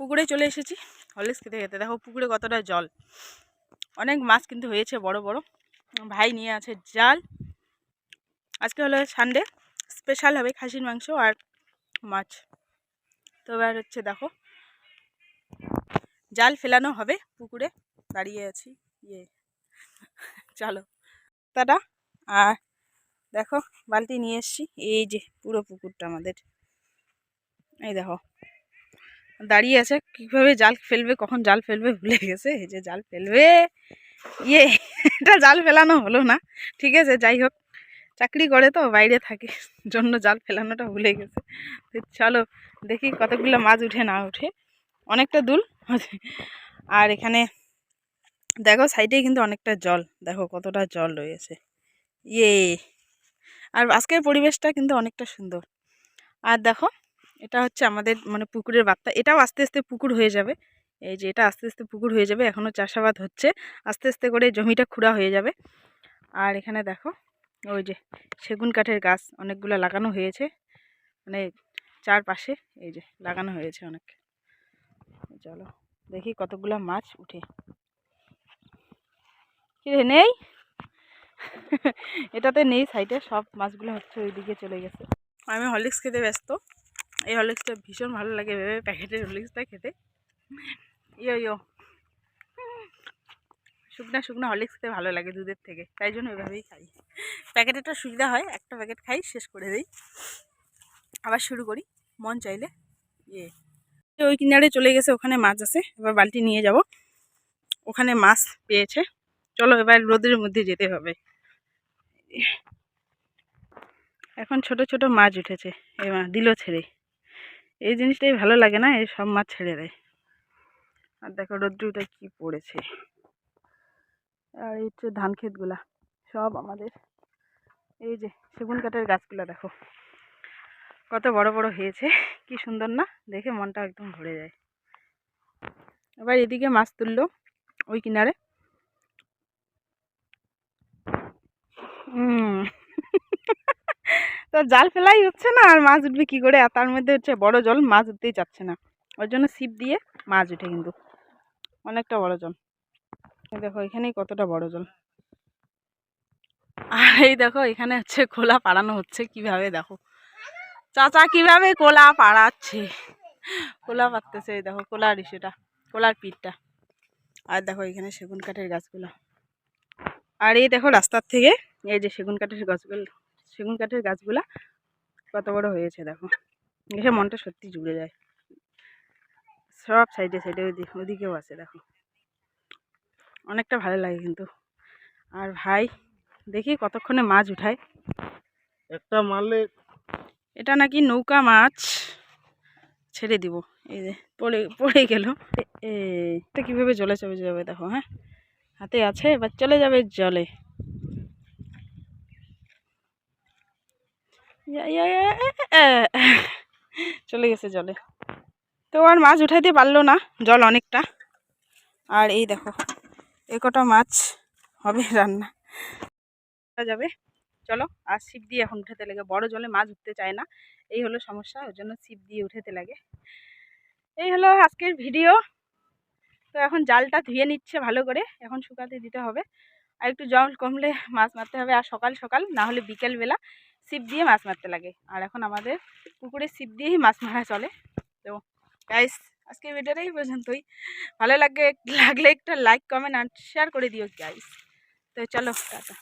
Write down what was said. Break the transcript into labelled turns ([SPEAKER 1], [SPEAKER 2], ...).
[SPEAKER 1] পুকুরে চলে এসেছি। হরলিক্স খেতে খেতে। দেখো পুকুরে কতটা জল। অনেক মাছ কিন্তু হয়েছে বড় বড়। ভাই নিয়ে আছে জাল। আজকে হলো সানডে। স্পেশাল হবে খাসির মাংস আর মাছ। তো এবার হচ্ছে দেখো, জাল ফেলানো হবে পুকুরে। দাঁড়িয়ে আছি। ইয়ে। চলো। তাটা আর দেখো, বালতি নিয়ে এসছি। এই যে পুরো পুকুরটা আমাদের। এই দেখো। দাঁড়িয়ে আছে। কীভাবে জাল ফেলবে, কখন জাল ফেলবে ভুলে গেছে। এই যে জাল ফেলবে। ইয়ে এটা জাল ফেলানো হলো না। ঠিক আছে, যাই হোক। চাকরি করে তো, বাইরে থাকে। জন্য জাল ফেলানোটা ভুলে গেছে। চলো, দেখি কতগুলো মাছ উঠে না উঠে। অনেকটা দুল আর এখানে, দেখো সাইডে কিন্তু অনেকটা জল। দেখো, কতটা জল রয়েছে। ইয়ে। আর আজকের পরিবেশটা কিন্তু অনেকটা সুন্দর। আর দেখো এটা হচ্ছে আমাদের মানে পুকুরের বার্তা এটাও আস্তে আস্তে পুকুর হয়ে যাবে। এই যে এটা আস্তে আস্তে পুকুর হয়ে যাবে এখনও চাষাবাদ হচ্ছে। আস্তে আস্তে করে জমিটা খুঁড়া হয়ে যাবে। আর এখানে দেখো ওই যে সেগুন কাঠের গাছ অনেকগুলো লাগানো হয়েছে। মানে চারপাশে এই যে লাগানো হয়েছে অনেক। চলো দেখি কতগুলো মাছ উঠে। কি রে, নেই? এটাতে নেই সাইডে সব মাছগুলো হচ্ছে ওইদিকে চলে গেছে। আমি হরলিক্স খেতে ব্যস্ত। এই হরলিক্সটা ভীষণ ভালো লাগে ভেবে প্যাকেটের হরলিক্সটা খেতে। ইয়ো ইয়ো। শুকনা, শুকনো হরলিক্স খেতে ভালো লাগে দুধের থেকে, তাই জন্য ওইভাবেই খাই। প্যাকেটেরটা সুবিধা হয়, একটা প্যাকেট খাই, শেষ করে দিই। আবার শুরু করি, মন চাইলে। ইয়ে। ওই কিনারে চলে গেছে, ওখানে মাছ আছে, এবার বালতি নিয়ে যাব। ওখানে মাছ পেয়েছে। চলো এবার রোদের মধ্যে যেতে হবে। এখন ছোট ছোট মাছ উঠেছে মা, দিল ছেড়ে। এই জিনিসটাই ভালো লাগে না, এই সব মাছ ছেড়ে দেয়। আর দেখো রোদ্রুটা কি পড়েছে। আর এই হচ্ছে ধান ক্ষেতগুলা, সব আমাদের। এই যে সেগুন কাঠের গাছগুলো দেখো, কত বড় বড় হয়েছে, কি সুন্দর না? দেখে মনটা একদম ভরে যায়। এবার এদিকে মাছ তুললো, ওই কিনারে। তো জাল ফেলাই হচ্ছে না, আর মাছ উঠবে কী করে? আর তার মধ্যে হচ্ছে বড় জল, মাছ উঠতেই চাচ্ছে না। ওই জন্য ছিপ দিয়ে মাছ উঠে কিন্তু। অনেকটা বড় জল। দেখো, এখানেই কতটা বড় জল। আর এই দেখো, এখানে হচ্ছে খোলা পাড়ানো হচ্ছে কীভাবে দেখো। চাচা কীভাবে কোলা পাড়াচ্ছে? কোলা পাততেছে এই দেখো, কোলার ইসেটা, কোলার পিঠটা। আর দেখো, এখানে সেগুন কাঠের গাছগুলো। আর এই দেখো, রাস্তার থেকে এই যে সেগুন কাঠের গাছগুলো। সেগুন কাঠের গাছগুলা কত বড় হয়েছে দেখো। দেখে মনটা সত্যি জুড়ে যায়। সব সাইডে সাইডে ওইদিকে ওইদিকেও আছে দেখো। অনেকটা ভালো লাগে কিন্তু। আর ভাই দেখি কতক্ষণে মাছ উঠায়।
[SPEAKER 2] একটা মারলে
[SPEAKER 1] এটা নাকি নৌকা মাছ। ছেড়ে দিব। এই যে পড়ে পড়ে গেল। এটা কীভাবে জলে চলে যাবে দেখো হ্যাঁ? হাতে আছে এবার চলে যাবে জলে ইয়া, ইয়া, ইয়া, এ, এ, এ। চলে গেছে জলে। তো আর মাছ উঠাইতে পারল না, জল অনেকটা। আর এই দেখো, এ কটা মাছ হবে রান্না। যাবে। চলো, আর ছিপ দিয়ে এখন উঠাতে লাগে। বড় জলে মাছ উঠতে চায় না। এই হলো সমস্যা, ওর জন্য ছিপ দিয়ে উঠাতে লাগে। এই হলো আজকের ভিডিও। তো এখন জালটা ধুয়ে নিচ্ছে ভালো করে। এখন শুকাতে দিতে হবে। আর একটু জল কমলে মাছ মারতে হবে। আর সকাল সকাল, না হলে বিকেলবেলা। ছিপ দিয়ে মাছ মারতে লাগে। আর এখন আমাদের পুকুরে ছিপ দিয়েই মাছ মারা চলে। তো গাইস আজকে ভিডিওটা এই পর্যন্তই। ভালো লাগে, লাগলে একটা লাইক কমেন্ট আর শেয়ার করে দিও গাইস তো চলো, টাটা।